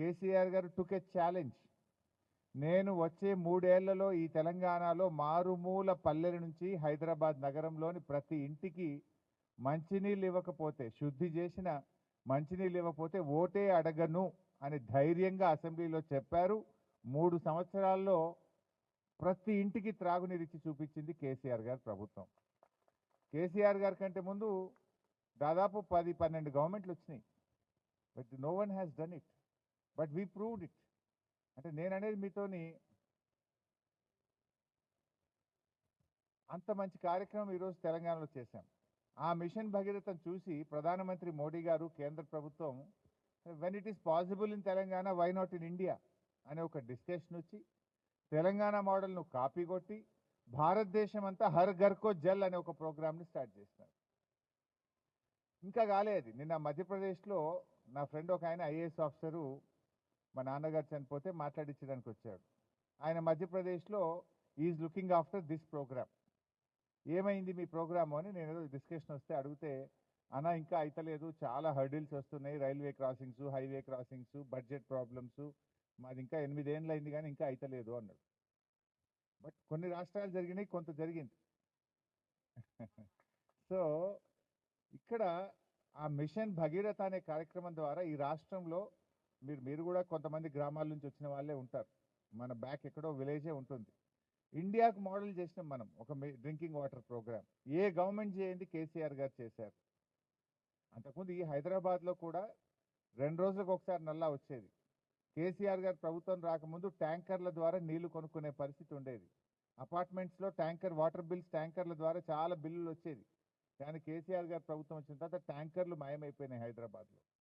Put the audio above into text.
కేసీఆర్ గారు టుక్ ఏ ఛాలెంజ్ నేను వచ్చే మూడేళ్ళలో ఈ తెలంగాణలో మారుమూల పల్లెల నుంచి హైదరాబాద్ నగరంలోని ప్రతి ఇంటికి మంచినీళ్ళు ఇవ్వకపోతే శుద్ధి చేసిన మంచినీళ్ళు ఇవ్వకపోతే ఓటే అడగను అని ధైర్యంగా అసెంబ్లీలో చెప్పారు. మూడు సంవత్సరాల్లో ప్రతి ఇంటికి త్రాగునీరు ఇచ్చి చూపించింది కేసీఆర్ గారి ప్రభుత్వం. కేసీఆర్ గారి కంటే ముందు దాదాపు పది పన్నెండు గవర్నమెంట్లు వచ్చినాయి. But no one has done it but we proved it. అంటే నేను అనేది మీతోని అంత మంచి కార్యక్రమం ఈరోజు తెలంగాణలో చేశాం. ఆ మిషన్ భగీరథను చూసి ప్రధానమంత్రి మోడీ గారు కేంద్ర ప్రభుత్వం when it is possible in Telangana why not in India అనే ఒక డిస్కషన్ వచ్చి తెలంగాణ మోడల్ను కాపీ కొట్టి భారతదేశం అంతా హర్ ఘర్కో జల్ అనే ఒక ప్రోగ్రామ్ని స్టార్ట్ చేసినారు ఇంకా కాలేదు నిన్న మధ్యప్రదేశ్లో నా ఫ్రెండ్ ఒక ఆయన ఐఏఎస్ ఆఫీసరు మా నాన్నగారు చనిపోతే మాట్లాడించడానికి వచ్చాడు. ఆయన మధ్యప్రదేశ్లో is looking after this programme ఏమైంది మీ ప్రోగ్రాము అని నేను ఏదో డిస్కషన్ వస్తే అడిగితే అన్న ఇంకా అయితలేదు. చాలా హర్డిల్స్ వస్తున్నాయి. Railway crossings highway crossings budget problems. మాది ఇంకా ఎనిమిదేళ్ళు అయింది కానీ ఇంకా అయితలేదు అన్నాడు. బట్ కొన్ని రాష్ట్రాలు జరిగినాయి కొంత జరిగింది. సో ఇక్కడ ఆ మిషన్ భగీరథ అనే కార్యక్రమం ద్వారా ఈ రాష్ట్రంలో మీరు మీరు కూడా కొంతమంది గ్రామాల నుంచి వచ్చిన వాళ్ళే ఉంటారు. మన బ్యాక్ ఎక్కడో విలేజే ఉంటుంది. ఇండియాకు మోడల్ చేసినాం మనం ఒక డ్రింకింగ్ వాటర్ ప్రోగ్రామ్. ఏ గవర్నమెంట్ చేయండి కేసీఆర్ గారు చేశారు. అంతకుముందు ఈ హైదరాబాద్లో కూడా రెండు రోజులకు ఒకసారి నల్లా వచ్చేది. కేసీఆర్ గారు ప్రభుత్వం రాకముందు ట్యాంకర్ల ద్వారా నీళ్ళు కొనుక్కునే పరిస్థితి ఉండేది. అపార్ట్మెంట్స్లో ట్యాంకర్ వాటర్ బిల్స్ ట్యాంకర్ల ద్వారా చాలా బిల్లులు వచ్చేది. కానీ కేసీఆర్ గారు ప్రభుత్వం వచ్చిన తర్వాత ట్యాంకర్లు మాయమైపోయినాయి హైదరాబాద్లో.